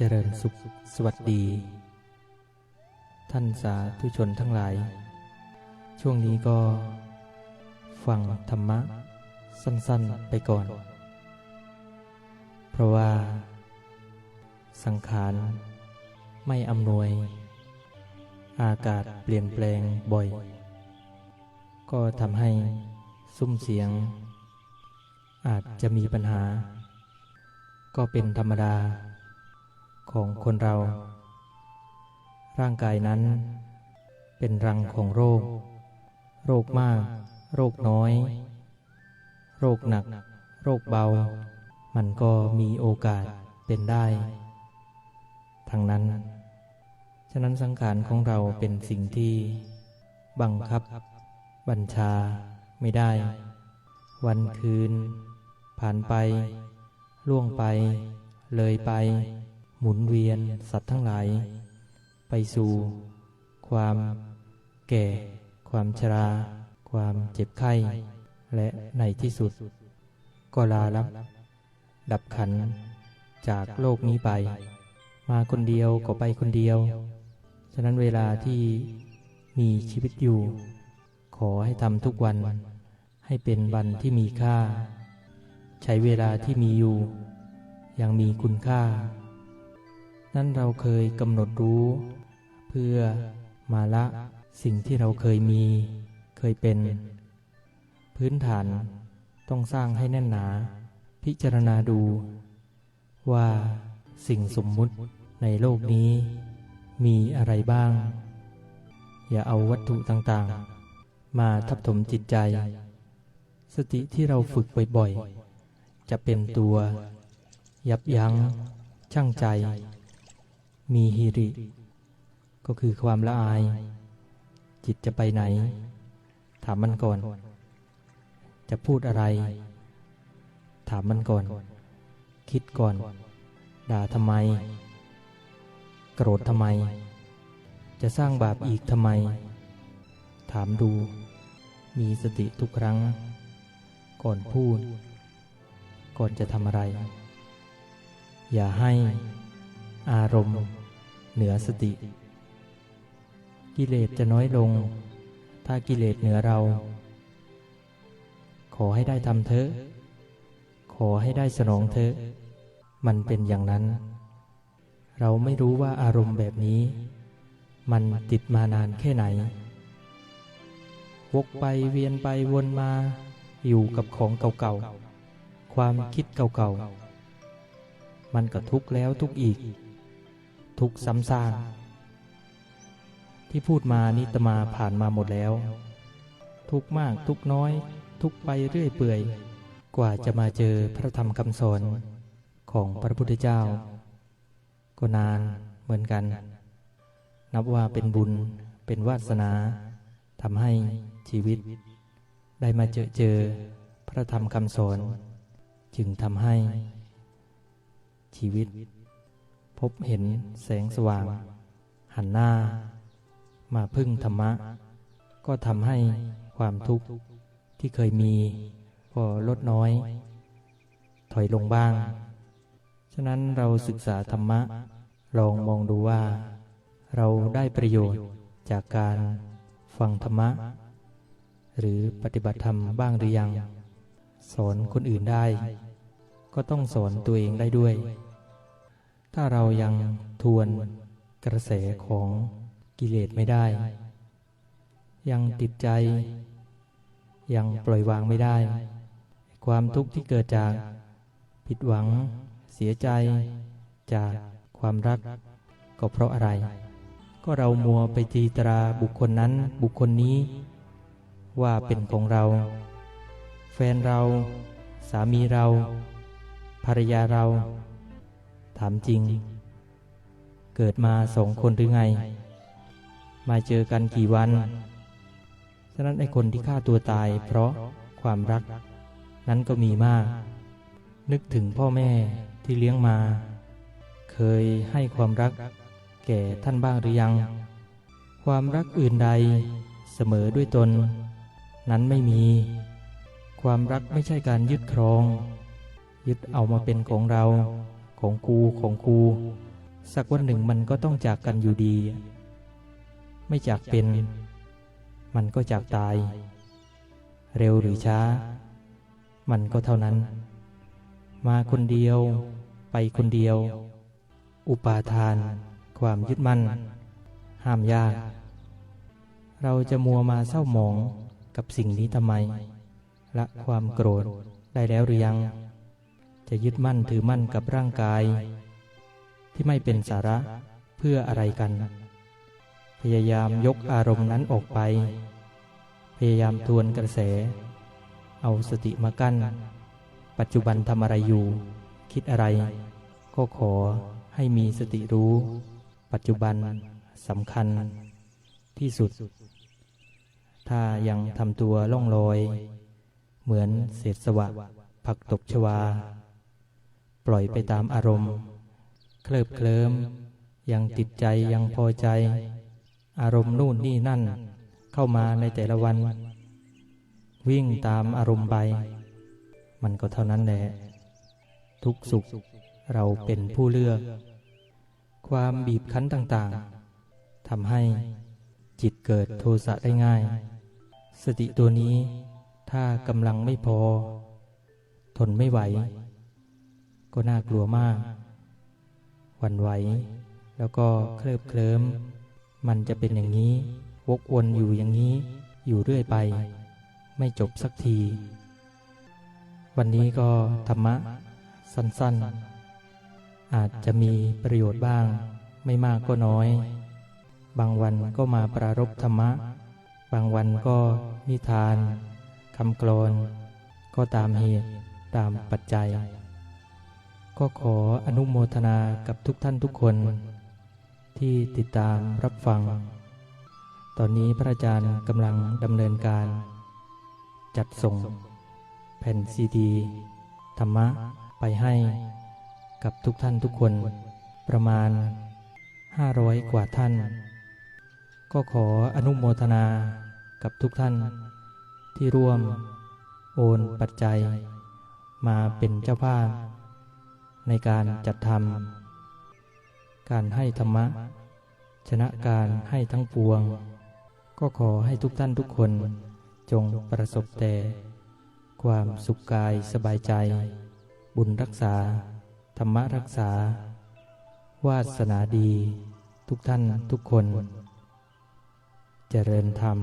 เจริญสุขสวัสดี ท่านสาธุชนทั้งหลาย ช่วงนี้ก็ฟังธรรมะ สั้นๆไปก่อน เพราะว่า สังขารไม่อำนวย อากาศเปลี่ยนแปลงบ่อย ก็ทำให้ซุ้มเสียง อาจจะมีปัญหา ก็เป็นธรรมดา ของคนเรา ร่างกายนั้น เป็นรังของโรค โรคมาก โรคน้อย โรคหนัก โรคเบา มันก็มีโอกาสเป็นได้ ทั้งนั้น ฉะนั้นสังขารของเราเป็นสิ่งที่ บังคับ บัญชาไม่ได้ วันคืน ผ่านไป ล่วงไป เลยไป หมุนเวียนสัตว์ทั้งหลาย ไปสู่ ความแก่ ความชรา ความเจ็บไข้ และในที่สุด ก็ลาลับ ดับขันจากโลกนี้ไป มาคนเดียวก็ไปคนเดียว ฉะนั้นเวลาที่มีชีวิตอยู่ ขอให้ทำทุกวัน ให้เป็นวันที่มีค่า ใช้เวลาที่มีอยู่ ยังมีคุณค่า นั้นเราเคยกำหนดรู้ เพื่อมาละสิ่งที่เราเคยมี เคยเป็น พื้นฐานต้องสร้างให้แน่นหนา พิจารณาดู ว่าสิ่งสมมุติในโลกนี้ มีอะไรบ้าง อย่าเอาวัตถุต่างๆ มาทับถมจิตใจ สติที่เราฝึกบ่อยๆจะเป็นตัว ยับยั้งชั่งใจ มีฮิริ ก็คือความละอาย จิตจะไปไหน ถามมันก่อน จะพูดอะไร ถามมันก่อน คิดก่อน ด่าทำไม โกรธทำไม จะสร้างบาปอีกทำไม ถามดู มีสติทุกครั้ง ก่อนพูด ก่อนจะทำอะไร อย่าให้อารมณ์ เหนือสติ กิเลสจะน้อยลง ถ้ากิเลสเหนือเรา ขอให้ได้ทำเถอะ ขอให้ได้สนองเถอะ มันเป็นอย่างนั้น เราไม่รู้ว่าอารมณ์แบบนี้ มันติดมานานแค่ไหน วกไปเวียนไปวนมา อยู่กับของเก่าๆ ความคิดเก่าๆ มันก็ทุกข์แล้วทุกข์อีก ทุกข์ซ้ำซากที่พูดมานิตมาผ่านมาหมดแล้ว ทุกมากทุกน้อย ทุกไปเรื่อยเปื่อย กว่าจะมาเจอพระธรรมคำสอนของพระพุทธเจ้า ก็นานเหมือนกัน นับว่าเป็นบุญเป็นวาสนาทำให้ชีวิต ได้มาเจอเจอพระธรรมคำสอน จึงทำให้ชีวิต พบเห็นแสงสว่าง หันหน้า มาพึ่งธรรมะ ก็ทำให้ความทุกข์ที่เคยมีก็ลดน้อย ถอยลงบ้าง ฉะนั้นเราศึกษาธรรมะ ลองมองดูว่า เราได้ประโยชน์จากการฟังธรรมะ หรือปฏิบัติธรรมบ้างหรือยัง สอนคนอื่นได้ ก็ต้องสอนตัวเองได้ด้วย ถ้าเรายังทวนกระแสของกิเลสไม่ได้ ยังติดใจ ยังปล่อยวางไม่ได้ ความทุกข์ที่เกิดจากผิดหวัง เสียใจจากความรัก ก็เพราะอะไร ก็เรามัวไปตีตราบุคคลนั้นบุคคลนี้ ว่าเป็นของเรา แฟนเรา สามีเรา ภรรยาเรา ถามจริง เกิดมาสองคนหรือไง มาเจอกันกี่วัน ฉะนั้นไอ้คนที่ฆ่าตัวตาย เพราะความรัก นั้นก็มีมาก นึกถึงพ่อแม่ที่เลี้ยงมา เคยให้ความรัก แก่ท่านบ้างหรือยัง ความรักอื่นใดเสมอด้วยตน นั้นไม่มี ความรักไม่ใช่การยึดครอง ยึดเอามาเป็นของเรา ของกูของกู สักวันหนึ่งมันก็ต้องจากกันอยู่ดี ไม่จากเป็น มันก็จากตาย เร็วหรือช้า มันก็เท่านั้น มาคนเดียว ไปคนเดียว อุปาทาน ความยึดมั่น ห้ามยาก เราจะมัวมาเศร้าหมองกับสิ่งนี้ทำไม ละความโกรธได้แล้วหรือยัง จะยึดมั่นถือมั่นกับร่างกาย ที่ไม่เป็นสาระเพื่ออะไรกัน พยายามยกอารมณ์นั้นออกไป พยายามทวนกระแส เอาสติมากั้น ปัจจุบันทำอะไรอยู่ คิดอะไร ก็ขอให้มีสติรู้ ปัจจุบันสำคัญที่สุด ถ้ายังทำตัวล่องลอย เหมือนเศษสวะผักตบชวา ปล่อยไปตามอารมณ์ เคลิบเคลิ้มยังติดใจยังพอใจ อารมณ์นู่นนี่นั่น เข้ามาในแต่ละวัน วิ่งตามอารมณ์ไป มันก็เท่านั้นแหละทุกสุขเราเป็นผู้เลือก ความบีบคั้นต่างๆทำให้จิตเกิดโทสะได้ง่าย สติตัวนี้ถ้ากำลังไม่พอ ทนไม่ไหว ก็น่ากลัวมาก หวั่นไหว แล้วก็เคลิบเคลิ้ม มันจะเป็นอย่างนี้ วกวนอยู่อย่างนี้ อยู่เรื่อยไป ไม่จบสักที วันนี้ก็ธรรมะ สั้นๆ อาจจะมีประโยชน์บ้าง ไม่มากก็น้อย บางวันก็มาปรารบธรรมะ บางวันก็นิทานคำกลอน ก็ตามเหตุตามปัจจัย ก็ขออนุโมทนากับทุกท่านทุกคน ที่ติดตามรับฟัง ตอนนี้พระอาจารย์กำลังดำเนินการ จัดส่ง แผ่นซีดี ธรรมะไปให้กับทุกท่านทุกคน ประมาณ 500 กว่าท่าน ก็ขออนุโมทนากับทุกท่าน ที่ร่วม โอนปัจจัย มาเป็นเจ้าภาพ ในการจัดทำการให้ธรรมะ ชนะการให้ทั้งปวง ก็ขอให้ทุกท่านทุกคนจงประสบแต่ ความสุขกายสบายใจ บุญรักษา ธรรมรักษา วาสนาดี ทุกท่านทุกคน เจริญธรรม